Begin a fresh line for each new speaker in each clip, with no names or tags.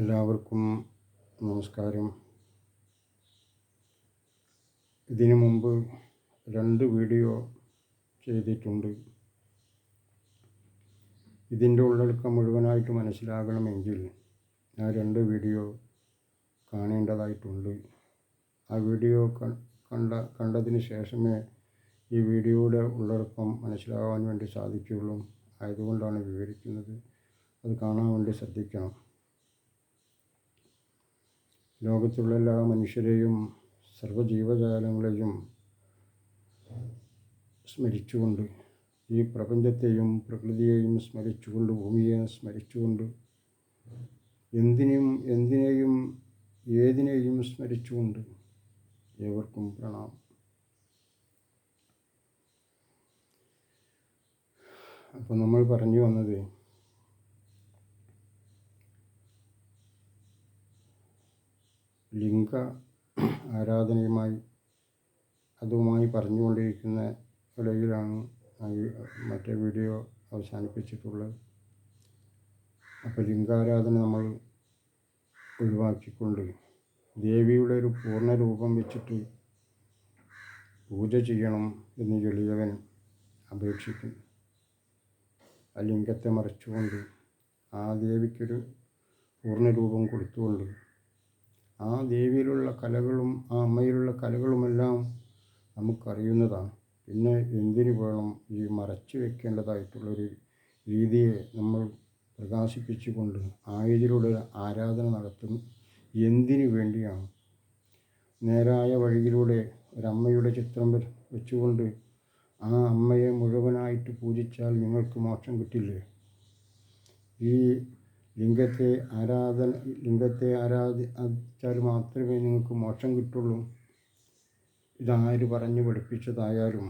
എല്ലാവർക്കും നമസ്കാരം. ഇതിനു മുമ്പ് രണ്ട് വീഡിയോ ചെയ്തിട്ടുണ്ട്. ഇതിന്റെ ഉള്ളടക്കം മുഴുവനായിട്ട് മനസ്സിലാകണമെങ്കിൽ ആ രണ്ട് വീഡിയോ കാണേണ്ടതായിട്ടുണ്ട്. ആ വീഡിയോ കണ്ട കണ്ടതിന് ശേഷമേ ഈ വീഡിയോയുടെ ഉള്ളടക്കം മനസ്സിലാകാൻ വേണ്ടി സാധിക്കുകയുള്ളൂ. ആയതുകൊണ്ടാണ് വിവരിക്കുന്നത്. അത് കാണാൻ വേണ്ടി ശ്രദ്ധിക്കണം. ലോകത്തുള്ള എല്ലാ മനുഷ്യരെയും സർവജീവജാലങ്ങളെയും സ്മരിച്ചുകൊണ്ട് ഈ പ്രപഞ്ചത്തെയും പ്രകൃതിയെയും സ്മരിച്ചുകൊണ്ട് ഭൂമിയെ സ്മരിച്ചുകൊണ്ട് എന്തിനും എന്തിനേയും ഏതിനെയും സ്മരിച്ചുകൊണ്ട് ഏവർക്കും പ്രണാമം. അപ്പോൾ നമ്മൾ പറഞ്ഞു വന്നത് ലിംഗ ആരാധനയുമായി അതുമായി പറഞ്ഞുകൊണ്ടിരിക്കുന്ന നിലയിലാണ് മറ്റേ വീഡിയോ അവസാനിപ്പിച്ചിട്ടുള്ളത്. അപ്പോൾ ലിംഗാരാധന നമ്മൾ ഒഴിവാക്കിക്കൊണ്ട് ദേവിയുടെ ഒരു പൂർണ രൂപം വെച്ചിട്ട് പൂജ ചെയ്യണം എന്ന് എളിയവൻ അപേക്ഷിക്കുന്നു. ആ ലിംഗത്തെ മറച്ചുകൊണ്ട് ആ ദേവിക്കൊരു പൂർണ രൂപം കൊടുത്തുകൊണ്ട് ആ ദേവിയിലുള്ള കലകളും ആ അമ്മയിലുള്ള കലകളുമെല്ലാം നമുക്കറിയുന്നതാണ്. പിന്നെ എന്തിനു വേണം ഈ മറച്ചു വെക്കേണ്ടതായിട്ടുള്ളൊരു രീതിയെ നമ്മൾ പ്രകാശിപ്പിച്ചുകൊണ്ട് ആയതിലൂടെ ആരാധന നടത്തുന്നു. എന്തിനു വേണ്ടിയാണ്? നേരായ വഴിയിലൂടെ ഒരമ്മയുടെ ചിത്രം വെച്ചുകൊണ്ട് ആ അമ്മയെ മുഴുവനായിട്ട് പൂജിച്ചാൽ നിങ്ങൾക്ക് മോക്ഷം കിട്ടില്ലേ? ഈ ലിംഗത്തെ ആരാധന ലിംഗത്തെ ആരാധിച്ചാൽ മാത്രമേ നിങ്ങൾക്ക് മോക്ഷം കിട്ടുള്ളൂ. ഇതാര് പറഞ്ഞു പഠിപ്പിച്ചതായാലും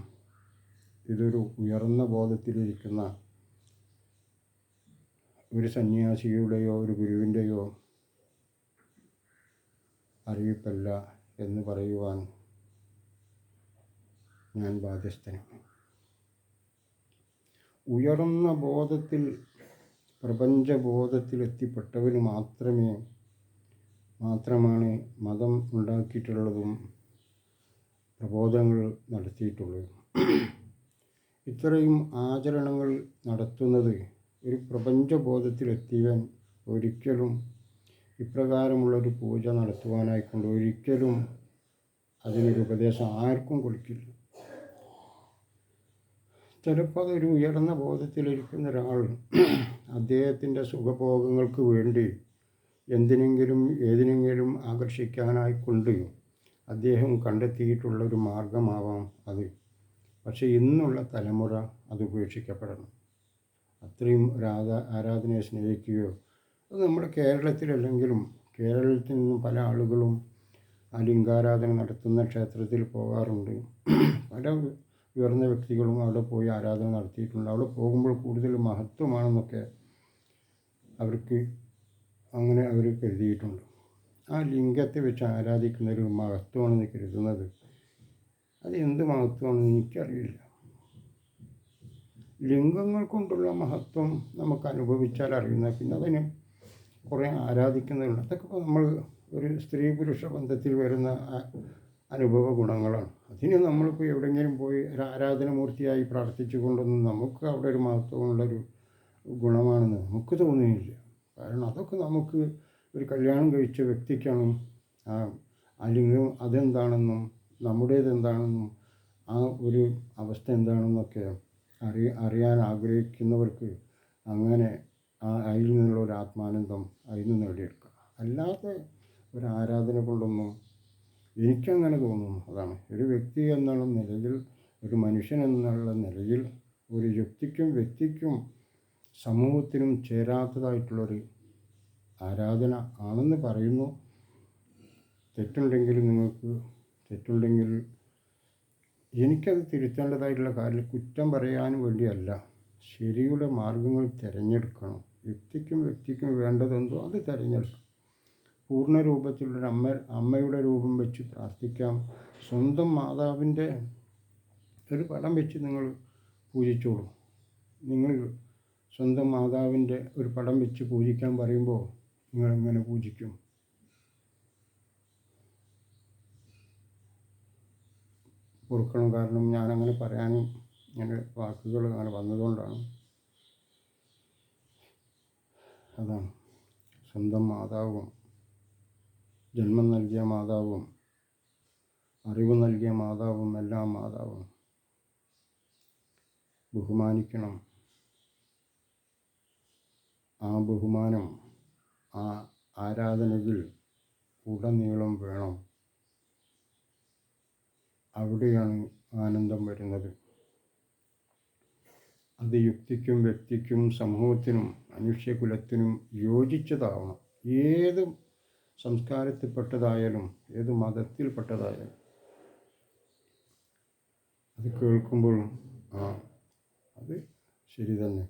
ഇതൊരു ഉയർന്ന ബോധത്തിലിരിക്കുന്ന ഒരു സന്യാസിയുടെയോ ഒരു ഗുരുവിന്റെയോ അറിയിപ്പല്ല എന്ന് പറയുവാൻ ഞാൻ ബാധ്യസ്ഥനാണ്. ഉയർന്ന ബോധത്തിൽ പ്രപഞ്ചബോധത്തിൽ എത്തിപ്പെട്ടവന് മാത്രമേ മാത്രമാണ് മതം ഉണ്ടാക്കിയിട്ടുള്ളതും പ്രബോധങ്ങൾ നടത്തിയിട്ടുള്ളതും ഇത്രയും ആചരണങ്ങൾ നടത്തുന്നത് ഒരു പ്രപഞ്ചബോധത്തിലെത്തിയാൻ ഒരിക്കലും ഇപ്രകാരമുള്ളൊരു പൂജ നടത്തുവാനായിക്കൊണ്ട് ഒരിക്കലും അതിനൊരു ഉപദേശം ആർക്കും കൊടുക്കില്ല. ചിലപ്പോൾ അതൊരു ഉയർന്ന ബോധത്തിലിരിക്കുന്ന ഒരാൾ അദ്ദേഹത്തിന്റെ സുഖഭോഗങ്ങൾക്ക് വേണ്ടി എന്തിനെങ്കിലും ഏതിനെങ്കിലും ആകർഷിക്കാനായിക്കൊണ്ട് അദ്ദേഹം കണ്ടെത്തിയിട്ടുള്ള ഒരു മാർഗമാവാം അത്. പക്ഷേ ഇന്നുള്ള തലമുറ അത് ഉപേക്ഷിക്കപ്പെടണം. അത്രയും ആരാധ ആരാ ആരാധനയെ സ്നേഹിക്കുകയോ അത് നമ്മുടെ കേരളത്തിലല്ലെങ്കിലും കേരളത്തിൽ നിന്നും പല ആളുകളും ആ ലിംഗാരാധന നടത്തുന്ന ക്ഷേത്രത്തിൽ പോകാറുണ്ട്. പല ഉയർന്ന വ്യക്തികളും അവിടെ പോയി ആരാധന നടത്തിയിട്ടുണ്ട്. അവിടെ പോകുമ്പോൾ കൂടുതൽ മഹത്വമാണെന്നൊക്കെ അവർക്ക് അങ്ങനെ അവർ കരുതിയിട്ടുണ്ട്. ആ ലിംഗത്തെ വെച്ച് ആരാധിക്കുന്ന ഒരു മഹത്വമാണെന്ന് കരുതുന്നത് അത് എന്ത് മഹത്വമാണെന്ന് എനിക്കറിയില്ല. ലിംഗങ്ങൾ കൊണ്ടുള്ള മഹത്വം നമുക്ക് അനുഭവിച്ചാൽ അറിയുന്ന പിന്നെ അതിന് കുറേ ആരാധിക്കുന്നതുണ്ട് അതൊക്കെ നമ്മൾ ഒരു സ്ത്രീ പുരുഷ ബന്ധത്തിൽ വരുന്ന അനുഭവ ഗുണങ്ങളാണ്. അതിന് നമ്മളിപ്പോൾ എവിടെയെങ്കിലും പോയി ഒരു ആരാധനമൂർത്തിയായി പ്രാർത്ഥിച്ചു കൊണ്ടൊന്നും നമുക്ക് അവിടെ ഒരു മഹത്വമുള്ളൊരു ഗുണമാണെന്ന് നമുക്ക് തോന്നുന്നില്ല കാരണം അതൊക്കെ നമുക്ക് ഒരു കല്യാണം കഴിച്ച വ്യക്തിക്കാണ് അല്ലെങ്കിൽ അതെന്താണെന്നും നമ്മുടേത് എന്താണെന്നും ആ ഒരു അവസ്ഥ എന്താണെന്നൊക്കെ അറി അറിയാൻ ആഗ്രഹിക്കുന്നവർക്ക് അങ്ങനെ ആ അതിൽ നിന്നുള്ള ഒരു ആത്മാനന്ദം അതിൽ നിന്ന് നേടിയെടുക്കുക അല്ലാതെ ഒരു ആരാധന കൊണ്ടൊന്നും എനിക്കങ്ങനെ തോന്നുന്നു. അതാണ്. ഒരു വ്യക്തി എന്നുള്ള നിലയിൽ ഒരു മനുഷ്യൻ എന്നുള്ള നിലയിൽ ഒരു വ്യക്തിക്കും വ്യക്തിക്കും സമൂഹത്തിനും ചേരാത്തതായിട്ടുള്ളൊരു ആരാധന ആണെന്ന് പറയുന്നു. തെറ്റുണ്ടെങ്കിൽ നിങ്ങൾക്ക് തെറ്റുണ്ടെങ്കിൽ എനിക്കത് തിരുത്തേണ്ടതായിട്ടുള്ള കാര്യം കുറ്റം പറയാൻ വേണ്ടിയല്ല. ശരിയുടെ മാർഗങ്ങൾ തിരഞ്ഞെടുക്കണം. വ്യക്തിക്കും വ്യക്തിക്കും വേണ്ടതെന്തോ അത് തിരഞ്ഞെടുക്കണം. പൂർണ രൂപത്തിലുള്ള അമ്മ അമ്മയുടെ രൂപം വെച്ച് പ്രാർത്ഥിക്കാം. സ്വന്തം മാതാവിന്റെ ഒരു പടം വെച്ച് നിങ്ങൾ പൂജിച്ചോളൂ. നിങ്ങൾ സ്വന്തം മാതാവിന്റെ ഒരു പടം വെച്ച് പൂജിക്കാൻ പറയുമ്പോൾ നിങ്ങളെങ്ങനെ പൂജിക്കും? പൊറുക്കണം കാരണം ഞാനങ്ങനെ പറയാനും ഇങ്ങനെ വാക്കുകൾ അങ്ങനെ വന്നതുകൊണ്ടാണ്. അതാണ്. സ്വന്തം മാതാവും ജന്മം നൽകിയ മാതാവും അറിവ് നൽകിയ മാതാവും എല്ലാം മാതാവും ബഹുമാനിക്കണം. ആ ബഹുമാനം ആ ആരാധനയിൽ ഉടനീളം വേണം. അവിടെയാണ് ആനന്ദം വരുന്നത്. അത് യുക്തിക്കും വ്യക്തിക്കും സമൂഹത്തിനും മനുഷ്യകുലത്തിനും യോജിച്ചതാവണം. ഏത് സംസ്കാരത്തിൽപ്പെട്ടതായാലും ഏത് മതത്തിൽപ്പെട്ടതായാലും. അത് കേൾക്കുമ്പോൾ ആ അത് ശരി തന്നെ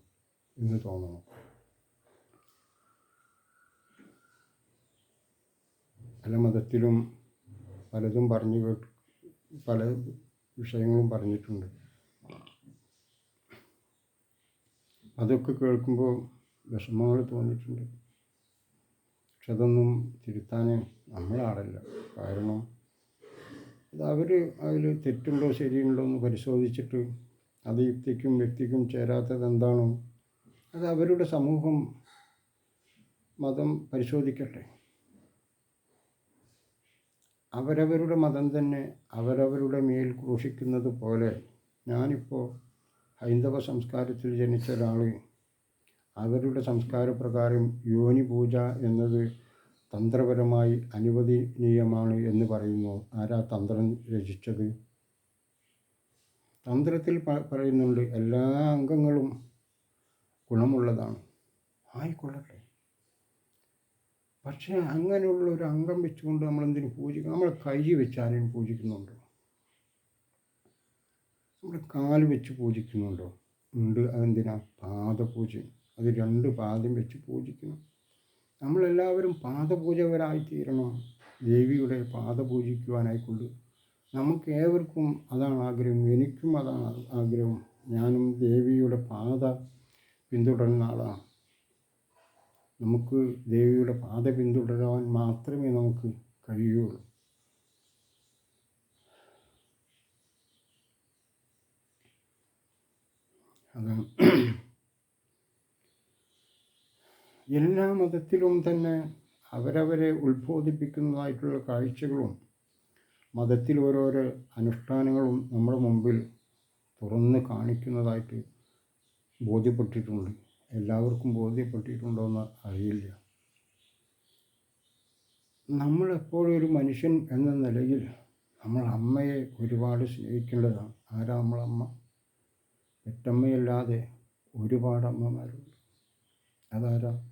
എന്ന് തോന്നണം. പല മതത്തിലും പലതും പറഞ്ഞു പല വിഷയങ്ങളും പറഞ്ഞിട്ടുണ്ട്. അതൊക്കെ കേൾക്കുമ്പോൾ വിഷമങ്ങൾ തോന്നിയിട്ടുണ്ട്. പക്ഷെ അതൊന്നും തിരുത്താൻ നമ്മളാടല്ല കാരണം ഇത് അവർ അതിൽ തെറ്റുണ്ടോ ശരിയുണ്ടോ എന്ന് പരിശോധിച്ചിട്ട് അത് യുക്തിക്കും വ്യക്തിക്കും ചേരാത്തത് എന്താണോ അത് അവരുടെ സമൂഹം മതം പരിശോധിക്കട്ടെ. അവരവരുടെ മതം തന്നെ അവരവരുടെ മേൽ ക്രൂശിക്കുന്നത് പോലെ ഞാനിപ്പോൾ ഹൈന്ദവ സംസ്കാരത്തിൽ ജനിച്ച ഒരാൾ അവരുടെ സംസ്കാരപ്രകാരം യോനി പൂജ എന്നത് തന്ത്രപരമായി അനുവദനീയമാണ് എന്ന് പറയുന്നു. ആരാ തന്ത്രം രചിച്ചത്? തന്ത്രത്തിൽ പറയുന്നുണ്ട് എല്ലാ അംഗങ്ങളും ഗുണമുള്ളതാണ്. ആയിക്കൊള്ളട്ടെ. പക്ഷേ അങ്ങനെയുള്ള ഒരു അംഗം വെച്ചുകൊണ്ട് നമ്മൾ എന്തിനു പൂജിക്കണം നമ്മൾ കൈ വെച്ച് ആരെയും പൂജിക്കുന്നുണ്ടോ? നമ്മൾ കാൽ വെച്ച് പൂജിക്കുന്നുണ്ടോ? ഉണ്ട് അതെന്തിനാ? പാദപൂജ. അത് രണ്ട് പാദം വെച്ച് പൂജിക്കണം നമ്മളെല്ലാവരും പാദപൂജകരായിത്തീരണം. ദേവിയുടെ പാത പൂജിക്കുവാനായിക്കൊണ്ട് നമുക്ക് ഏവർക്കും അതാണ് ആഗ്രഹം. എനിക്കും അതാണ് ആഗ്രഹം. ഞാനും ദേവിയുടെ പാത പിന്തുടരുന്ന ആളാണ്. നമുക്ക് ദേവിയുടെ പാത പിന്തുടരാൻ മാത്രമേ നമുക്ക് കഴിയുള്ളൂ. അതാണ് എല്ലാ മതത്തിലും തന്നെ അവരവരെ ഉത്ബോധിപ്പിക്കുന്നതായിട്ടുള്ള കാഴ്ചകളും മതത്തിൽ ഓരോരോ അനുഷ്ഠാനങ്ങളും നമ്മുടെ മുമ്പിൽ തുറന്ന് കാണിക്കുന്നതായിട്ട് ബോധ്യപ്പെട്ടിട്ടുണ്ട്. എല്ലാവർക്കും ബോധ്യപ്പെട്ടിട്ടുണ്ടോ എന്ന് അറിയില്ല. നമ്മളെപ്പോഴും ഒരു മനുഷ്യൻ എന്ന നിലയിൽ നമ്മൾ അമ്മയെ ഒരുപാട് സ്നേഹിക്കേണ്ടതാണ്. ആരാ നമ്മളമ്മ? പെറ്റമ്മയല്ലാതെ ഒരുപാട് അമ്മമാരുണ്ട്. അതാരാ?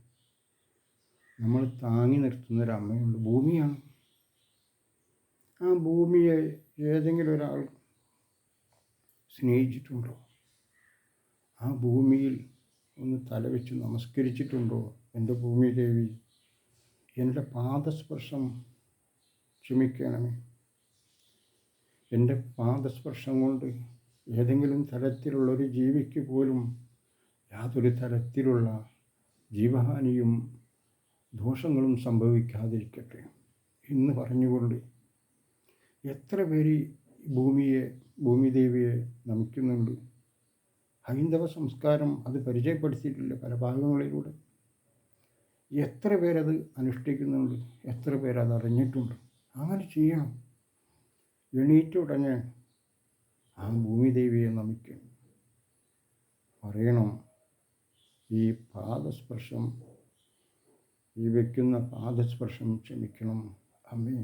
നമ്മൾ താങ്ങി നിർത്തുന്ന ഒരു അമ്മയുണ്ട്. ഭൂമിയാണ്. ആ ഭൂമിയെ ഏതെങ്കിലും ഒരാൾ സ്നേഹിച്ചിട്ടുണ്ടോ? ആ ഭൂമിയിൽ ഒന്ന് തലവെച്ച് നമസ്കരിച്ചിട്ടുണ്ടോ? എന്റെ ഭൂമി ദേവി എന്റെ പാദസ്പർശം ക്ഷമിക്കണമേ. എന്റെ പാദസ്പർശം കൊണ്ട് ഏതെങ്കിലും തരത്തിലുള്ളൊരു ജീവിക്ക് പോലും യാതൊരു തരത്തിലുള്ള ജീവഹാനിയും ദോഷങ്ങളും സംഭവിക്കാതിരിക്കട്ടെ എന്ന് പറഞ്ഞുകൊണ്ട് എത്ര പേര് ഭൂമിയെ ഭൂമിദേവിയെ നമിക്കുന്നുണ്ട്. ഹൈന്ദവ സംസ്കാരം അത് പരിചയപ്പെടുത്തിയിട്ടില്ല പല ഭാഗങ്ങളിലൂടെ. എത്ര പേരത് അനുഷ്ഠിക്കുന്നുണ്ട് എത്ര പേരത് അറിഞ്ഞിട്ടുണ്ട്. അങ്ങനെ ചെയ്യണം. എണീറ്റ ഉടനെ ആ ഭൂമിദേവിയെ നമിക്കണം. പറയണം ഈ പാദസ്പർശം ഈ വയ്ക്കുന്ന പാദസ്പർശം ക്ഷമിക്കണം. അമ്മേ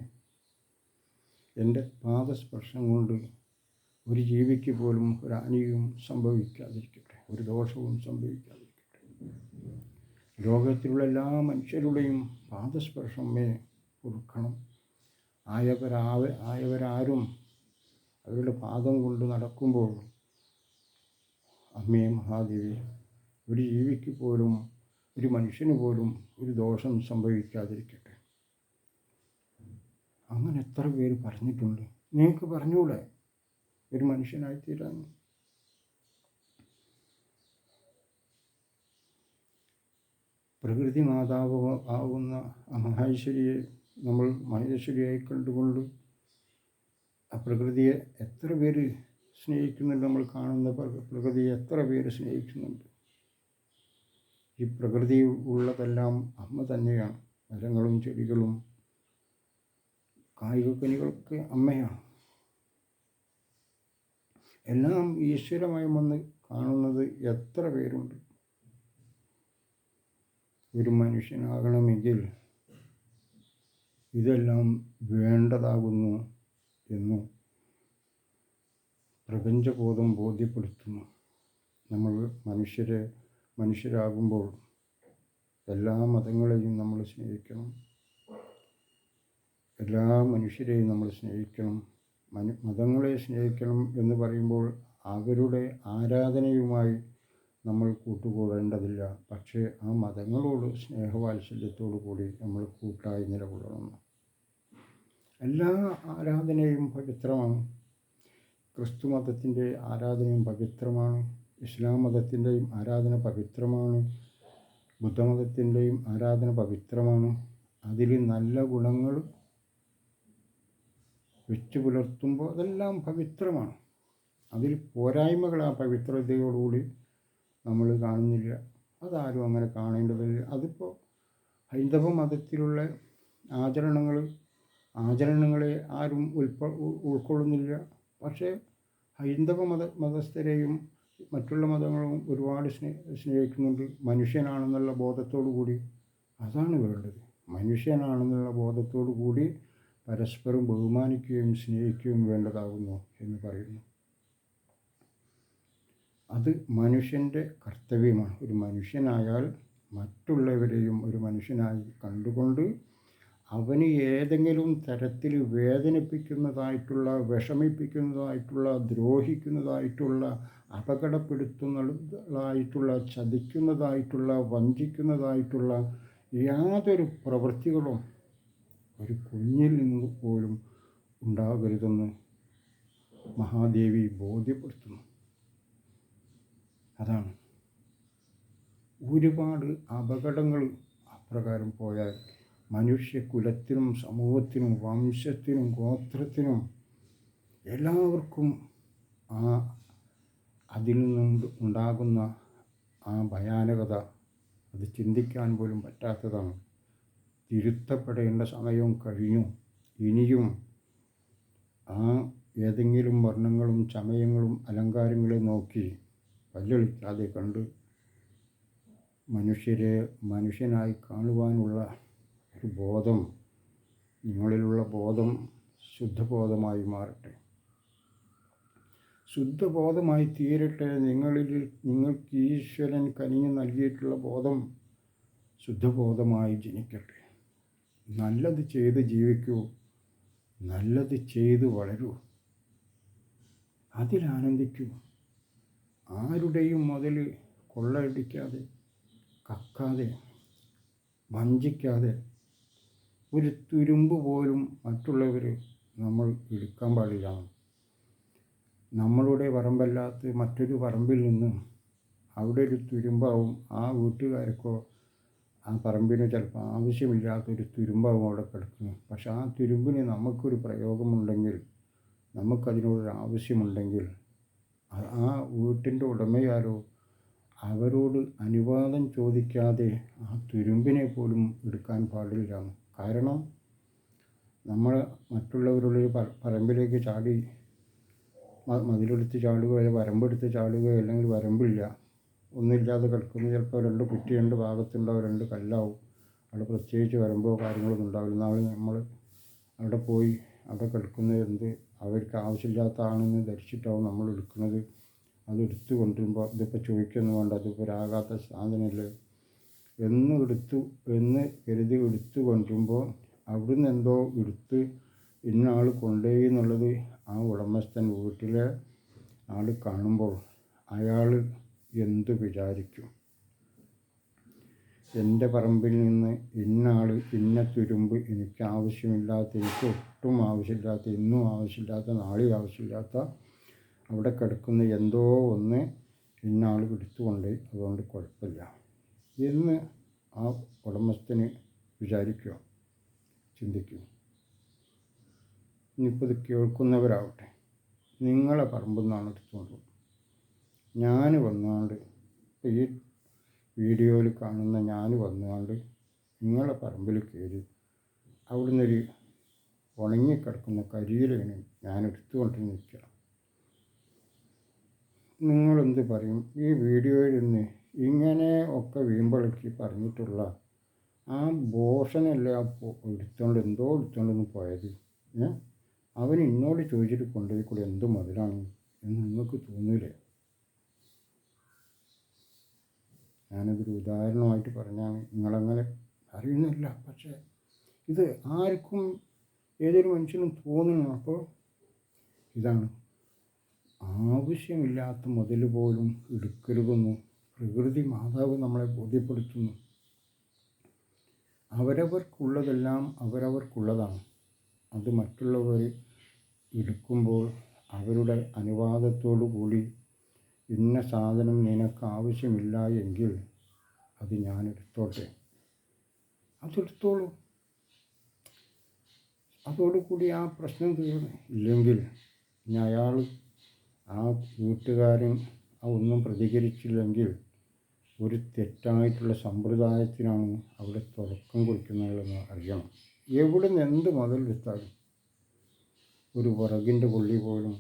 എന്റെ പാദസ്പർശം കൊണ്ട് ഒരു ജീവിക്ക് പോലും ഒരു അനിയും സംഭവിക്കാതിരിക്കട്ടെ. ഒരു ദോഷവും സംഭവിക്കാതിരിക്കട്ടെ. ലോകത്തിലുള്ള എല്ലാ മനുഷ്യരുടെയും പാദസ്പർശമേ കൊടുക്കണം ആയവരാവ ആയവരാരും അവരുടെ പാദം കൊണ്ട് നടക്കുമ്പോൾ അമ്മേ മഹാദേവി ഒരു ജീവിക്ക് പോലും ഒരു മനുഷ്യന് പോലും ഒരു ദോഷം സംഭവിക്കാതിരിക്കട്ടെ. അങ്ങനെ എത്ര പേര് പറഞ്ഞിട്ടുണ്ട്? നിങ്ങൾക്ക് പറഞ്ഞൂടെ? ഒരു മനുഷ്യനായിത്തീരാൻ പ്രകൃതി മാതാവ് ആവുന്ന മഹേശ്വരിയെ നമ്മൾ മഹേശ്വരിയായി കണ്ടുകൊണ്ട് ആ പ്രകൃതിയെ എത്ര പേര് സ്നേഹിക്കുന്നുണ്ട് നമ്മൾ കാണുന്ന പ്രകൃതിയെ എത്ര പേര് സ്നേഹിക്കുന്നുണ്ട്? ഈ പ്രകൃതി ഉള്ളതെല്ലാം അമ്മ തന്നെയാണ്. മരങ്ങളും ചെടികളും കായികക്കനികളൊക്കെ അമ്മയാണ്. എല്ലാം ഈശ്വരമായി വന്ന് കാണുന്നത് എത്ര പേരുണ്ട്? ഒരു മനുഷ്യനാകണമെങ്കിൽ ഇതെല്ലാം വേണ്ടതാകുന്നു എന്ന് പ്രപഞ്ചബോധം ബോധ്യപ്പെടുത്തുന്നു. നമ്മൾ മനുഷ്യരെ മനുഷ്യരാകുമ്പോൾ എല്ലാ മതങ്ങളെയും നമ്മൾ സ്നേഹിക്കണം. എല്ലാ മനുഷ്യരെയും നമ്മൾ സ്നേഹിക്കണം. മനു മതങ്ങളെ സ്നേഹിക്കണം എന്ന് പറയുമ്പോൾ അവരുടെ ആരാധനയുമായി നമ്മൾ കൂട്ടുകൂടേണ്ടതില്ല. പക്ഷേ ആ മതങ്ങളോട് സ്നേഹവാത്സല്യത്തോടു കൂടി നമ്മൾ കൂട്ടായി നിലകൊള്ളണം. എല്ലാ ആരാധനയും പവിത്രമാണ്. ക്രിസ്തു മതത്തിന്റെ ആരാധനയും പവിത്രമാണ്. ഇസ്ലാം മതത്തിന്റെയും ആരാധന പവിത്രമാണ്. ബുദ്ധമതത്തിന്റെയും ആരാധന പവിത്രമാണ്. അതിൽ നല്ല ഗുണങ്ങൾ വെച്ചു പുലർത്തുമ്പോൾ അതെല്ലാം പവിത്രമാണ്. അതിൽ പോരായ്മകൾ ആ പവിത്രതയോടുകൂടി നമ്മൾ കാണുന്നില്ല. അതാരും അങ്ങനെ കാണേണ്ടതില്ല. അതിപ്പോൾ ഹൈന്ദവ മതത്തിലുള്ള ആചരണങ്ങൾ ആചരണങ്ങളെ ആരും ഉൾക്കൊള്ളുന്നില്ല. പക്ഷേ ഹൈന്ദവ മത മതസ്ഥരെയും മറ്റുള്ള മതങ്ങളും ഒരുപാട് സ്നേ സ്നേഹിക്കുന്നുണ്ട്. മനുഷ്യനാണെന്നുള്ള ബോധത്തോടു കൂടി അതാണ് വേണ്ടത് മനുഷ്യനാണെന്നുള്ള ബോധത്തോടു കൂടി പരസ്പരം ബഹുമാനിക്കുകയും സ്നേഹിക്കുകയും വേണ്ടതാകുന്നു എന്ന് പറയുന്നു. അത് മനുഷ്യന്റെ കർത്തവ്യമാണ്. ഒരു മനുഷ്യനായാൽ മറ്റുള്ളവരെയും ഒരു മനുഷ്യനായി കണ്ടുകൊണ്ട് അവന് ഏതെങ്കിലും തരത്തിൽ വേദനിപ്പിക്കുന്നതായിട്ടുള്ള വിഷമിപ്പിക്കുന്നതായിട്ടുള്ള ദ്രോഹിക്കുന്നതായിട്ടുള്ള അപകടപ്പെടുത്തുന്നതായിട്ടുള്ള ചതിക്കുന്നതായിട്ടുള്ള വഞ്ചിക്കുന്നതായിട്ടുള്ള യാതൊരു പ്രവൃത്തികളും ഒരു കുഞ്ഞിൽ നിന്ന് പോലും ഉണ്ടാകരുതെന്ന് മഹാദേവി ബോധ്യപ്പെടുത്തുന്നു. അതാണ്. ഒരുപാട് അപകടങ്ങൾ അപ്രകാരം പോയാൽ മനുഷ്യകുലത്തിനും സമൂഹത്തിനും വംശത്തിനും ഗോത്രത്തിനും എല്ലാവർക്കും ആ അതിൽ നിന്ന് ഉണ്ടാകുന്ന ആ ഭയാനകത അത് ചിന്തിക്കാൻ പോലും പറ്റാത്തതാണ്. തിരുത്തപ്പെടേണ്ട സമയവും കഴിഞ്ഞു. ഇനിയും ആ ഏതെങ്കിലും വർണങ്ങളും ചമയങ്ങളും അലങ്കാരങ്ങളെ നോക്കി പല്ലൊളിക്കാതെ കണ്ട് മനുഷ്യരെ മനുഷ്യനായി കാണുവാനുള്ള ഒരു ബോധം നിങ്ങളിലുള്ള ബോധം ശുദ്ധബോധമായി മാറട്ടെ. ശുദ്ധബോധമായി തീരട്ടെ. നിങ്ങളിൽ നിങ്ങൾക്ക് ഈശ്വരൻ കനിഞ്ഞു നൽകിയിട്ടുള്ള ബോധം ശുദ്ധബോധമായി ജനിക്കട്ടെ. നല്ലത് ചെയ്ത് ജീവിക്കൂ. നല്ലത് ചെയ്ത് വളരൂ. അതിലാനന്ദിക്കൂ ആരുടെയും മുതൽ കൊള്ളയടിക്കാതെ കക്കാതെ വഞ്ചിക്കാതെ ഒരു തുരുമ്പ് പോലും മറ്റുള്ളവർ നമ്മൾ എടുക്കാൻ പാടില്ല. നമ്മളുടെ പറമ്പല്ലാത്ത മറ്റൊരു പറമ്പിൽ നിന്ന് അവിടെ ഒരു തുരുമ്പാവും ആ വീട്ടുകാർക്കോ ആ പറമ്പിന് ചിലപ്പോൾ ആവശ്യമില്ലാത്തൊരു തുരുമ്പാവും അവിടെ കിടക്കുന്നു. പക്ഷെ ആ തുരുമ്പിന് നമുക്കൊരു പ്രയോഗമുണ്ടെങ്കിൽ നമുക്കതിനോടൊരു ആവശ്യമുണ്ടെങ്കിൽ ആ- വീട്ടിന്റെ ഉടമയാരോ അവരോട് അനുവാദം ചോദിക്കാതെ ആ തുരുമ്പിനെ പോലും എടുക്കാൻ പാടില്ല. കാരണം നമ്മൾ മറ്റുള്ളവരുടെ പറമ്പിലേക്ക് ചാടി മതിലെടുത്ത് ചാടുകയോ വരമ്പെടുത്ത് ചാടുകയോ അല്ലെങ്കിൽ വരമ്പില്ല. ഒന്നുമില്ലാതെ കിടക്കുന്ന ചിലപ്പോൾ രണ്ട് കുറ്റി രണ്ട് ഭാഗത്തുണ്ടാവും രണ്ട് കല്ലാവും. അവിടെ പ്രത്യേകിച്ച് വരമ്പോ കാര്യങ്ങളൊന്നും ഉണ്ടാവില്ല. നാളെ നമ്മൾ അവിടെ പോയി അവിടെ കിടക്കുന്നത് എന്ത്? അവർക്ക് ആവശ്യമില്ലാത്തതാണെന്ന് ധരിച്ചിട്ടാവും നമ്മൾ എടുക്കുന്നത്. അത് കൊണ്ടുവരുമ്പോൾ ഇതിപ്പോൾ ചോദിക്കുന്നു വേണ്ട. അതിപ്പോൾ ഒരാകാത്ത സാധനമല്ലേ? എന്ന് എടുത്തു എന്ന് കരുതി എടുത്തു കൊണ്ടുവരുമ്പോൾ അവിടുന്ന് എന്തോ എടുത്ത് ഇന്ന ആൾ കൊണ്ടുപോയി എന്നുള്ളത് ആ ഉടമസ്ഥൻ വീട്ടിലെ ആൾ കാണുമ്പോൾ അയാൾ എന്തു വിചാരിക്കും? എന്റെ പറമ്പിൽ നിന്ന് ഇന്നാൾ ഇന്ന തുരുമ്പ് എനിക്ക് ആവശ്യമില്ലാത്ത എനിക്ക് ഒട്ടും ആവശ്യമില്ലാത്ത ഇന്നും ആവശ്യമില്ലാത്ത നാളെയും ആവശ്യമില്ലാത്ത അവിടെ കിടക്കുന്ന എന്തോ ഒന്ന് ഇന്നാൾ എടുത്തുകൊണ്ട് അതുകൊണ്ട് കുഴപ്പമില്ല എന്ന് ആ ഉടമസ്ഥന് വിചാരിക്കുക ചിന്തിക്കുക. ഇനിയിപ്പോൾ ഇത് കേൾക്കുന്നവരാവട്ടെ. നിങ്ങളെ പറമ്പിൽ നിന്നാണ് എടുത്തുകൊണ്ട്. ഞാൻ വന്നുകൊണ്ട് ഈ വീഡിയോയിൽ കാണുന്ന ഞാൻ വന്നുകൊണ്ട് നിങ്ങളെ പറമ്പിൽ കയറി അവിടുന്ന് ഒരു ഉണങ്ങിക്കിടക്കുന്ന കരിയിലാണ് ഞാൻ എടുത്തുകൊണ്ട് നിൽക്കുക നിങ്ങളെന്ത് പറയും? ഈ വീഡിയോയിൽ നിന്ന് ഇങ്ങനെ ഒക്കെ വീമ്പിളക്കി പറഞ്ഞിട്ടുള്ള ആ ബോഷനല്ലേ എടുത്തോണ്ട് എന്തോ എടുത്തോണ്ടെന്ന് പോയത് ഏ? അവൻ എന്നോട് ചോദിച്ചിട്ട് കൊണ്ടുപോയി കൂടെ എന്ത് മുതലാണ് എന്ന് നിങ്ങൾക്ക് തോന്നൂലേ. ഞാനതൊരു ഉദാഹരണമായിട്ട് പറഞ്ഞാണ്. നിങ്ങളങ്ങനെ അറിയുന്നില്ല. പക്ഷേ ഇത് ആർക്കും ഏതൊരു മനുഷ്യനും തോന്നുന്നു. അപ്പോൾ ഇതാണ്. ആവശ്യമില്ലാത്ത മുതൽ പോലും എടുക്കരുതെന്ന് പ്രകൃതി മാതാവ് നമ്മളെ ബോധ്യപ്പെടുത്തുന്നു. അവരവർക്കുള്ളതെല്ലാം അവരവർക്കുള്ളതാണ്. അത് മറ്റുള്ളവർ എടുക്കുമ്പോൾ അവരുടെ അനുവാദത്തോടു കൂടി ഇന്ന സാധനം നിനക്ക് ആവശ്യമില്ല എങ്കിൽ അത് ഞാൻ എടുത്തോട്ടെ. അതെടുത്തോളൂ. അതോടുകൂടി ആ പ്രശ്നം തീർന്നു. ഇല്ലെങ്കിൽ ഇനി അയാൾ ആ വീട്ടുകാരൻ ആ ഒന്നും പ്രതികരിച്ചില്ലെങ്കിൽ ഒരു തെറ്റായിട്ടുള്ള സമ്പ്രദായത്തിനാണ് അവിടെ തുടക്കം കുറിക്കുന്നതെന്ന് അറിയണം. എവിടെ നിന്ന് എന്ത് മുതലെടുത്താലും ഒരു വിറകിന്റെ പുള്ളി പോലും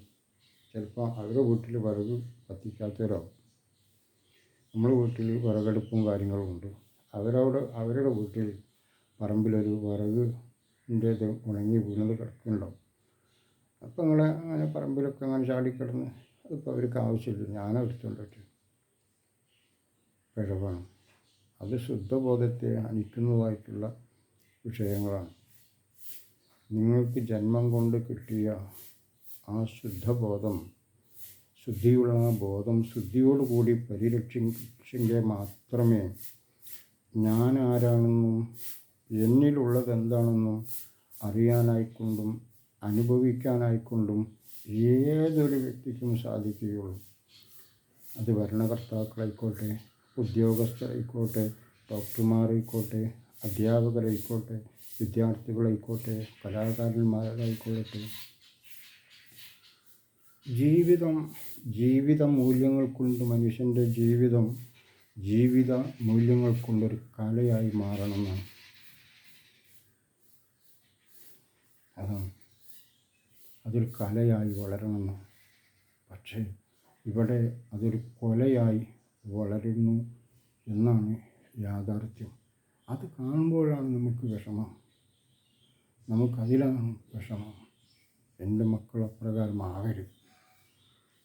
ചിലപ്പോൾ അവരുടെ വീട്ടിൽ വിറക് കത്തിക്കാത്തവരാകും നമ്മുടെ വീട്ടിൽ വിറകടുപ്പും കാര്യങ്ങളും ഉണ്ട്. അവരവിടെ അവരുടെ വീട്ടിൽ പറമ്പിലൊരു വിറകിന്റേത് ഉണങ്ങി വീണത് കിടക്കുന്നുണ്ടാവും അപ്പം നിങ്ങൾ അങ്ങനെ പറമ്പിലൊക്കെ അങ്ങനെ ചാടിക്കിടന്ന് അതിപ്പോൾ അവർക്ക് ആവശ്യമില്ല. ഞാനും എടുത്തുകൊണ്ടിട്ട് പിഴവാണ്. അത് ശുദ്ധബോധത്തെ ഹനിക്കുന്നതായിട്ടുള്ള വിഷയങ്ങളാണ്. നിങ്ങൾക്ക് ജന്മം കൊണ്ട് കിട്ടിയ ആ ശുദ്ധബോധം ശുദ്ധിയുള്ള ആ ബോധം ശുദ്ധിയോടുകൂടി പരിരക്ഷിച്ചെങ്കിൽ മാത്രമേ ഞാൻ ആരാണെന്നും എന്നിലുള്ളത് എന്താണെന്നും അറിയാനായിക്കൊണ്ടും അനുഭവിക്കാനായിക്കൊണ്ടും ഏതൊരു വ്യക്തിക്കും സാധിക്കുകയുള്ളൂ. അത് ഭരണകർത്താക്കളായിക്കോട്ടെ ഉദ്യോഗസ്ഥരായിക്കോട്ടെ ഡോക്ടർമാരായിക്കോട്ടെ അധ്യാപകരായിക്കോട്ടെ വിദ്യാർത്ഥികളായിക്കോട്ടെ കലാകാരന്മാരായിക്കോട്ടെ. ജീവിതം ജീവിത മൂല്യങ്ങൾ കൊണ്ട് മനുഷ്യന്റെ ജീവിതം. ജീവിത മൂല്യങ്ങൾ കൊണ്ടൊരു കലയായി മാറണമെന്നാണ്. അതാണ്. അതൊരു കലയായി വളരണമെന്നാണ്. പക്ഷേ ഇവിടെ അതൊരു കൊലയായി വളരുന്നു എന്നാണ് യാഥാർത്ഥ്യം. അത് കാണുമ്പോഴാണ് നമുക്ക് വിഷമം. നമുക്കതിലാണ് വിഷമം. എന്റെ മക്കൾ അപ്രകാരമാകരുത്.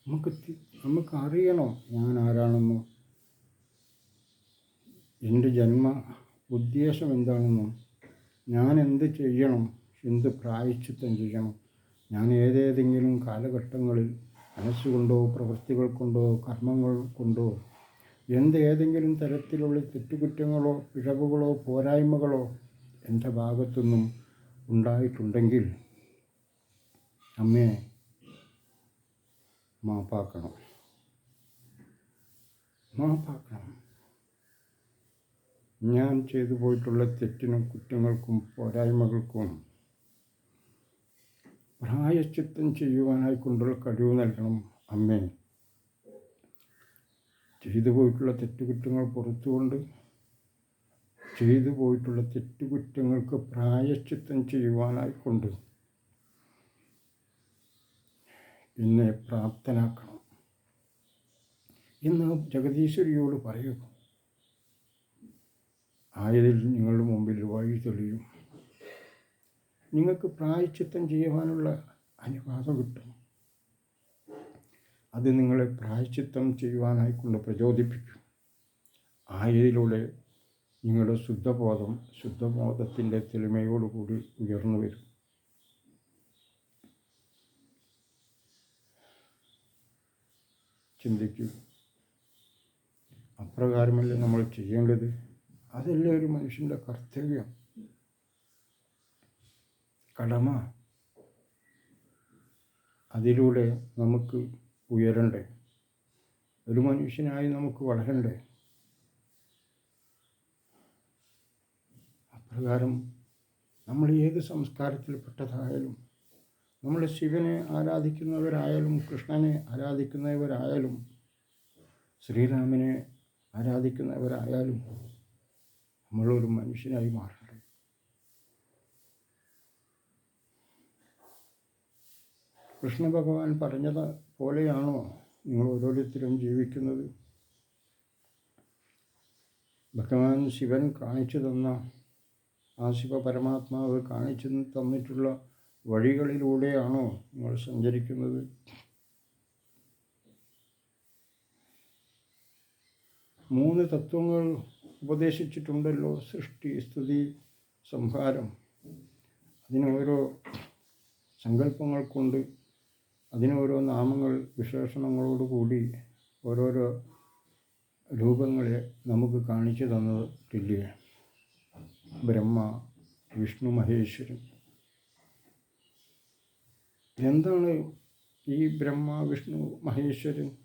നമുക്ക് തി- നമുക്ക് അറിയണം ഞാൻ ആരാണെന്നും. എന്റെ ജന്മ ഉദ്ദേശം എന്താണെന്നും. ഞാൻ എന്ത് ചെയ്യണം? എന്ത് പ്രായച്ചിത്തം ചെയ്യണം? ഞാൻ ഏതേതെങ്കിലും കാലഘട്ടങ്ങളിൽ മനസ്സുകൊണ്ടോ പ്രവൃത്തികൾ കൊണ്ടോ കർമ്മങ്ങൾ കൊണ്ടോ എന്ത് ഏതെങ്കിലും തരത്തിലുള്ള തെറ്റുകുറ്റങ്ങളോ പിഴവുകളോ പോരായ്മകളോ എന്റെ ഭാഗത്തുനിന്നും ഉണ്ടായിട്ടുണ്ടെങ്കിൽ അമ്മയെ മാപ്പാക്കണം. മാപ്പാക്കണം. ഞാൻ ചെയ്തു പോയിട്ടുള്ള തെറ്റിനും കുറ്റങ്ങൾക്കും പോരായ്മകൾക്കും പ്രായശ്ചിത്തം ചെയ്യുവാനായി കൊണ്ടുള്ള കഴിവ് നൽകണം അമ്മേ. ചെയ്തു പോയിട്ടുള്ള തെറ്റുകുറ്റങ്ങൾ പുറത്തുകൊണ്ട് ചെയ്തു പോയിട്ടുള്ള തെറ്റുകുറ്റങ്ങൾക്ക് പ്രായശ്ചിത്തം ചെയ്യുവാനായി കൊണ്ട് എന്നെ പ്രാപ്തനാക്കണം. എന്ന് ജഗദീശ്വരിയോട് പറയുക ആയതിൽ നിങ്ങളുടെ മുമ്പിൽ വഴി തെളിയും. നിങ്ങൾക്ക് പ്രായച്ചിത്തം ചെയ്യുവാനുള്ള അനുവാദം കിട്ടും. അത് നിങ്ങളെ പ്രായച്ചിത്തം ചെയ്യുവാനായിക്കൊണ്ട് പ്രചോദിപ്പിക്കും. ആയതിലൂടെ നിങ്ങളുടെ ശുദ്ധബോധം ശുദ്ധബോധത്തിന്റെ തെളിമയോടുകൂടി ഉയർന്നു വരും. ചിന്തിക്കൂ. അപ്രകാരമല്ലേ നമ്മൾ ചെയ്യേണ്ടത്? അതല്ലേ ഒരു മനുഷ്യന്റെ കർത്തവ്യം? കടമ. അതിലൂടെ നമുക്ക് ഉയരണ്ടേ? ഒരു മനുഷ്യനായി നമുക്ക് വളരണ്ടേ? പ്രകാരം നമ്മൾ ഏത് സംസ്കാരത്തിൽപ്പെട്ടതായാലും നമ്മൾ ശിവനെ ആരാധിക്കുന്നവരായാലും കൃഷ്ണനെ ആരാധിക്കുന്നവരായാലും ശ്രീരാമനെ ആരാധിക്കുന്നവരായാലും നമ്മളൊരു മനുഷ്യനായി മാറണം. കൃഷ്ണ ഭഗവാൻ പറഞ്ഞത് പോലെയാണോ നിങ്ങൾ ഓരോരുത്തരും ജീവിക്കുന്നത്? ഭഗവാൻ ശിവൻ കാണിച്ചു തന്ന ആ ശിവ പരമാത്മാവ് കാണിച്ചു തന്നിട്ടുള്ള വഴികളിലൂടെയാണോ നിങ്ങൾ സഞ്ചരിക്കുന്നത്? മൂന്ന് തത്വങ്ങൾ ഉപദേശിച്ചിട്ടുണ്ടല്ലോ സൃഷ്ടി സ്തുതി സംഹാരം. അതിനോരോ സങ്കല്പങ്ങൾ കൊണ്ട് അതിനോരോ നാമങ്ങൾ വിശേഷണങ്ങളോടുകൂടി ഓരോരോ രൂപങ്ങളെ നമുക്ക് കാണിച്ചു തന്നത് തന്നിട്ടില്ലേ ബ്രഹ്മ വിഷ്ണു മഹേശ്വരൻ. എന്താണ് ഈ ബ്രഹ്മ വിഷ്ണു മഹേശ്വരൻ?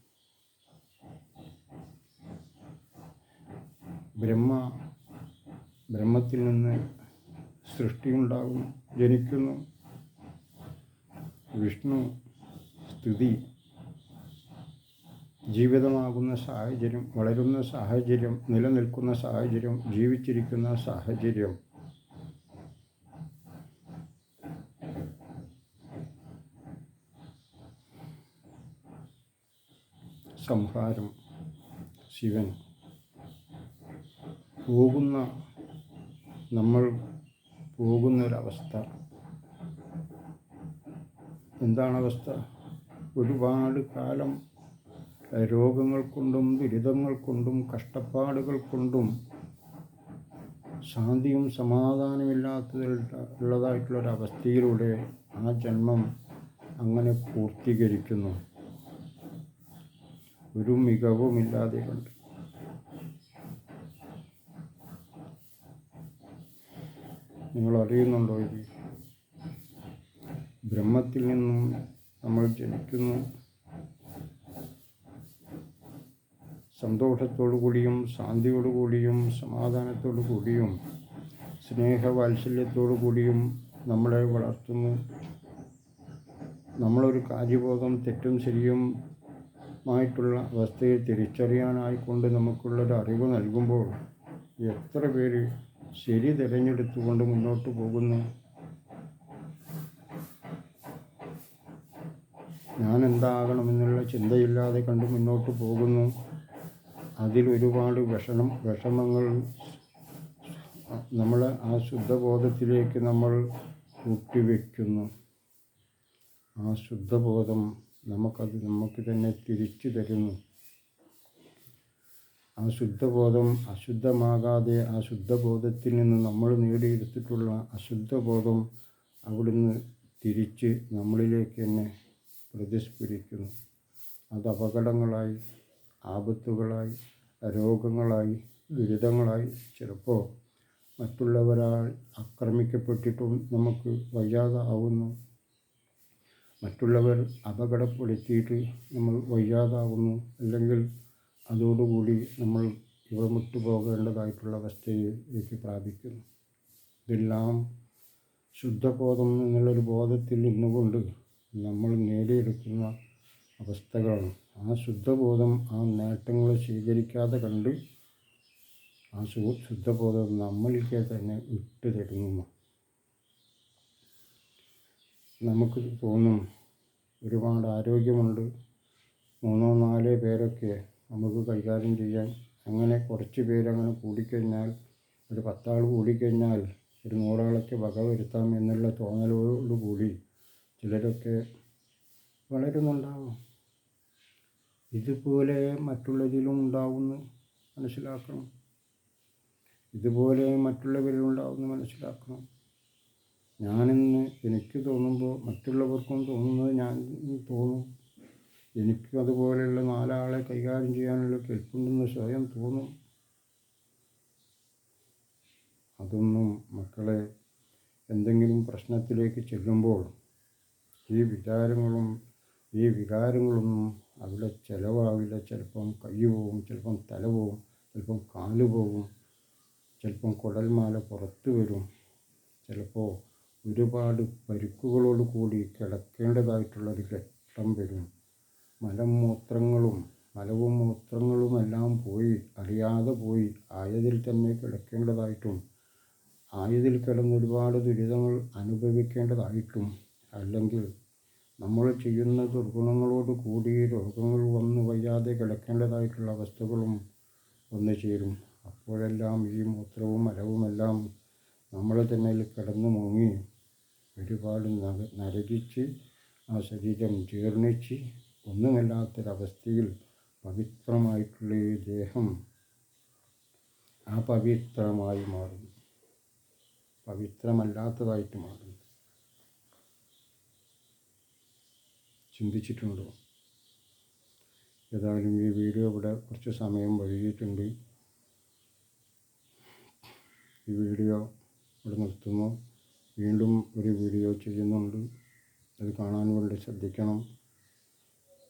ബ്രഹ്മ ബ്രഹ്മത്തിൽ നിന്ന് സൃഷ്ടിയുണ്ടാകും ജനിക്കുന്നു. വിഷ്ണു സ്ഥിതി ജീവിതമാകുന്ന സാഹചര്യം വളരുന്ന സാഹചര്യം നിലനിൽക്കുന്ന സാഹചര്യം ജീവിച്ചിരിക്കുന്ന സാഹചര്യം. സംഹാരം ശിവൻ. പോകുന്ന നമ്മൾ പോകുന്നൊരവസ്ഥ. എന്താണ് അവസ്ഥ ഒരുപാട് കാലം രോഗങ്ങൾ കൊണ്ടും ദുരിതങ്ങൾ കൊണ്ടും കഷ്ടപ്പാടുകൾ കൊണ്ടും ശാന്തിയും സമാധാനമില്ലാത്തതിൽ ഉള്ളതായിട്ടുള്ളൊരവസ്ഥയിലൂടെ ആ ജന്മം അങ്ങനെ പൂർത്തീകരിക്കുന്നു. ഒരു മികവുമില്ലാതെ കണ്ട്. നിങ്ങൾ അറിയുന്നുണ്ടോ ഇത്? ബ്രഹ്മത്തിൽ നിന്നും നമ്മൾ ജനിക്കുന്നു. സന്തോഷത്തോടു കൂടിയും ശാന്തിയോടു കൂടിയും സമാധാനത്തോടു കൂടിയും സ്നേഹവാത്സല്യത്തോടു കൂടിയും നമ്മളെ വളർത്തുന്നു. നമ്മളൊരു കാര്യബോധം തെറ്റും ശരിയും ആയിട്ടുള്ള അവസ്ഥയെ തിരിച്ചറിയാനായിക്കൊണ്ട് നമുക്കുള്ളൊരു അറിവ് നൽകുമ്പോൾ എത്ര പേര് ശരി തിരഞ്ഞെടുത്തുകൊണ്ട് മുന്നോട്ട് പോകുന്നു. ഞാൻ എന്താകണമെന്നുള്ള ചിന്തയില്ലാതെ കണ്ട് മുന്നോട്ട് പോകുന്നു. അതിലൊരുപാട് വിഷമം വിഷമങ്ങൾ. നമ്മൾ ആ ശുദ്ധബോധത്തിലേക്ക് നമ്മൾ കൂട്ടിവെക്കുന്നു ആ ശുദ്ധബോധം നമുക്കത് നമുക്ക് തന്നെ തിരിച്ചു തരുന്നു. ആ ശുദ്ധബോധം അശുദ്ധമാകാതെ ആ ശുദ്ധബോധത്തിൽ നിന്ന് നമ്മൾ നേടിയെടുത്തിട്ടുള്ള അശുദ്ധബോധം അവിടുന്ന് തിരിച്ച് നമ്മളിലേക്ക് തന്നെ പ്രതിസ്ഫുരിക്കുന്നു അത് അപകടങ്ങളായി ആപത്തുകളായി രോഗങ്ങളായി ദുരിതങ്ങളായി ചിലപ്പോൾ മറ്റുള്ളവരാൾ ആക്രമിക്കപ്പെട്ടിട്ടും നമുക്ക് വയ്യാതെ ആവുന്നു. മറ്റുള്ളവർ അപകടപ്പെടുത്തിയിട്ട് നമ്മൾ വയ്യാതാവുന്നു അല്ലെങ്കിൽ അതോടുകൂടി നമ്മൾ ഇവ മുട്ടുപോകേണ്ടതായിട്ടുള്ള അവസ്ഥയിലേക്ക് പ്രാപിക്കുന്നു. ഇതെല്ലാം ശുദ്ധബോധം എന്നുള്ളൊരു ബോധത്തിൽ നിന്നുകൊണ്ട് നമ്മൾ നേടിയെടുക്കുന്ന അവസ്ഥകളാണ്. ആ ശുദ്ധബോധം ആ നേട്ടങ്ങൾ സ്വീകരിക്കാതെ കണ്ട് ആ ശുദ്ധബോധം നമ്മളിലേക്ക് തന്നെ വിട്ടു തുടങ്ങുന്നു നമുക്ക് തോന്നും ഒരുപാട് ആരോഗ്യമുണ്ട്. മൂന്നോ നാലോ പേരൊക്കെ നമുക്ക് കൈകാര്യം ചെയ്യാൻ അങ്ങനെ കുറച്ച് പേരങ്ങനെ കൂടിക്കഴിഞ്ഞാൽ ഒരു പത്താൾ കൂടിക്കഴിഞ്ഞാൽ ഒരു നൂറാളൊക്കെ വക വരുത്താം എന്നുള്ള തോന്നലോടുകൂടി ചിലരൊക്കെ വളരുന്നുണ്ടാവും. ഇതുപോലെ മറ്റുള്ളതിലും ഉണ്ടാവുമെന്ന് മനസ്സിലാക്കണം. ഇതുപോലെ മറ്റുള്ളവരിലും ഉണ്ടാവുമെന്ന് മനസ്സിലാക്കണം. ഞാനിന്ന് എനിക്ക് തോന്നുമ്പോൾ മറ്റുള്ളവർക്കും തോന്നുന്നത് ഞാൻ തോന്നും. എനിക്കും അതുപോലെയുള്ള നാലാളെ കൈകാര്യം ചെയ്യാനുള്ള കെൽപ്പുണ്ടെന്ന് സ്വയം തോന്നും. അതൊന്നും മക്കളെ എന്തെങ്കിലും പ്രശ്നത്തിലേക്ക് ചെല്ലുമ്പോൾ ഈ വിചാരങ്ങളും ഈ വികാരങ്ങളൊന്നും അവിടെ ചിലവാകില്ല. ചിലപ്പം കൈ പോവും ചിലപ്പം തല പോവും ചിലപ്പം കാൽ പോവും ചിലപ്പം കുടൽമാല പുറത്ത് വരും. ചിലപ്പോൾ ഒരുപാട് പരുക്കുകളോട് കൂടി കിടക്കേണ്ടതായിട്ടുള്ളൊരു ഘട്ടം വരും. മലമൂത്രങ്ങളും മലവും മൂത്രങ്ങളുമെല്ലാം പോയി അറിയാതെ പോയി ആയതിൽ തന്നെ കിടക്കേണ്ടതായിട്ടും ആയതിൽ കിടന്ന് ഒരുപാട് ദുരിതങ്ങൾ അനുഭവിക്കേണ്ടതായിട്ടും അല്ലെങ്കിൽ നമ്മൾ ചെയ്യുന്ന ദുർഗുണങ്ങളോട് കൂടി രോഗങ്ങൾ വന്നു വയ്യാതെ കിടക്കേണ്ടതായിട്ടുള്ള അവസ്ഥകളും വന്നു ചേരും. അപ്പോഴെല്ലാം ഈ മൂത്രവും മലവുമെല്ലാം നമ്മളെ തന്നെ കിടന്നു മുങ്ങി ഒരുപാട് നര നരകിച്ച് ആ ശരീരം ജീർണിച്ച് ഒന്നുമല്ലാത്തൊരവസ്ഥയിൽ പവിത്രമായിട്ടുള്ള ഈ ദേഹം അപവിത്രമായി മാറും. പവിത്രമല്ലാത്തതായിട്ട് മാറും. ചിന്തിച്ചിട്ടുണ്ടോ? ഏതായാലും ഈ വീഡിയോ ഇവിടെ കുറച്ച് സമയം വൈകിയിട്ടുണ്ട്. ഈ വീഡിയോ ഇവിടെ നിർത്തുന്നു. വീണ്ടും ഒരു വീഡിയോ ചെയ്യുന്നുണ്ട്. അത് കാണാൻ വേണ്ടി ശ്രദ്ധിക്കണം.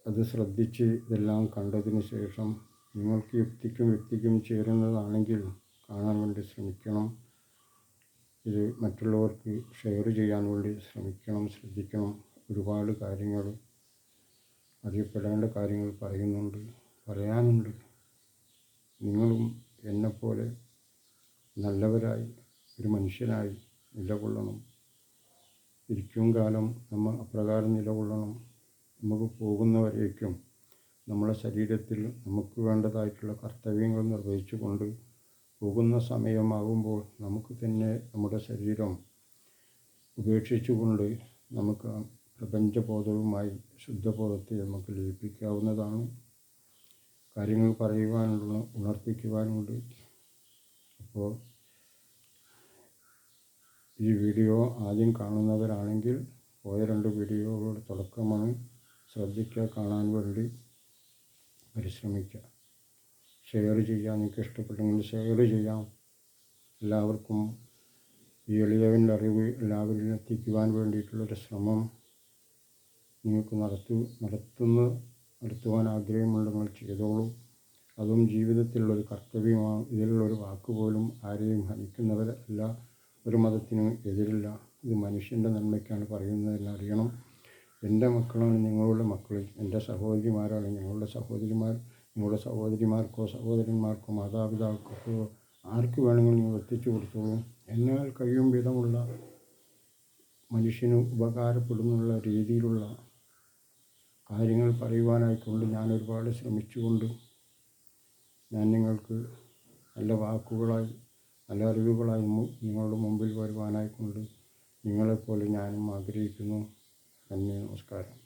അത് ശ്രദ്ധിച്ച് ഇതെല്ലാം കണ്ടതിന് ശേഷം നിങ്ങൾക്ക് യുക്തിക്കും വ്യക്തിക്കും ചേരുന്നതാണെങ്കിൽ കാണാൻ വേണ്ടി ശ്രമിക്കണം. ഇത് മറ്റുള്ളവർക്ക് ഷെയർ ചെയ്യാൻ വേണ്ടി ശ്രമിക്കണം ശ്രദ്ധിക്കണം. ഒരുപാട് കാര്യങ്ങൾ അറിയപ്പെടേണ്ട കാര്യങ്ങൾ പറയുന്നുണ്ട് പറയാനുണ്ട്. നിങ്ങളും എന്നെപ്പോലെ നല്ലവരായി ഒരു മനുഷ്യനായി നിലകൊള്ളണം. ഇരിക്കും കാലം നമ്മൾ അപ്രകാരം നിലകൊള്ളണം. നമുക്ക് പോകുന്നവരേക്കും നമ്മളെ ശരീരത്തിൽ നമുക്ക് വേണ്ടതായിട്ടുള്ള കർത്തവ്യങ്ങൾ നിർവഹിച്ചുകൊണ്ട് പോകുന്ന സമയമാകുമ്പോൾ നമുക്ക് തന്നെ നമ്മുടെ ശരീരം ഉപേക്ഷിച്ചുകൊണ്ട് നമുക്ക് പ്രപഞ്ചബോധവുമായി ശുദ്ധബോധത്തെ നമുക്ക് ലയിപ്പിക്കാവുന്നതാണ്. കാര്യങ്ങൾ പറയുവാനുള്ള ഉണർത്തിക്കുവാനുണ്ട്. അപ്പോൾ ഈ വീഡിയോ ആദ്യം കാണുന്നവരാണെങ്കിൽ പോയ രണ്ട് വീഡിയോകളുടെ തുടക്കമാണ് ശ്രദ്ധിക്കുക കാണാൻ വേണ്ടി പരിശ്രമിക്കുക. ഷെയർ ചെയ്യാം നിങ്ങൾക്ക് ഇഷ്ടപ്പെട്ടെങ്കിൽ ഷെയർ ചെയ്യാം. എല്ലാവർക്കും ഈ എളിയവന്റെ അറിവ് എല്ലാവരിലും എത്തിക്കുവാൻ വേണ്ടിയിട്ടുള്ളൊരു ശ്രമം നിങ്ങൾക്ക് നടത്തു നടത്തുന്ന നടത്തുവാൻ ആഗ്രഹമുണ്ടെങ്കിൽ ചെയ്തോളൂ. അതും ജീവിതത്തിലുള്ളൊരു കർത്തവ്യമാണ്. ഇതിലുള്ളൊരു വാക്ക് പോലും ആരെയും ഹനിക്കുന്നവരല്ല. ഒരു മതത്തിനും എതിരില്ല. ഇത് മനുഷ്യന്റെ നന്മയ്ക്കാണ് പറയുന്നതെന്ന് അറിയണം. എന്റെ മക്കളാണ് നിങ്ങളുടെ മക്കൾ. എന്റെ സഹോദരിമാരാണ് ഞങ്ങളുടെ സഹോദരിമാർ. നിങ്ങളുടെ സഹോദരിമാർക്കോ സഹോദരന്മാർക്കോ മാതാപിതാക്കൾക്കോ ആർക്ക് വേണമെങ്കിലും നിങ്ങൾ എത്തിച്ചു കൊടുത്തോളൂ. എന്നാൽ കഴിയും വിധമുള്ള മനുഷ്യന് ഉപകാരപ്പെടുന്നുള്ള രീതിയിലുള്ള കാര്യങ്ങൾ പറയുവാനായിക്കൊണ്ട് ഞാൻ ഒരുപാട് ശ്രമിച്ചുകൊണ്ട് ഞാൻ നിങ്ങൾക്ക് നല്ല വാക്കുകളായി നല്ല അറിവുകളായി നിങ്ങളുടെ മുമ്പിൽ വരുവാനായിക്കൊണ്ട് നിങ്ങളെപ്പോലെ ഞാനും ആഗ്രഹിക്കുന്നു. നന്ദി നമസ്കാരം.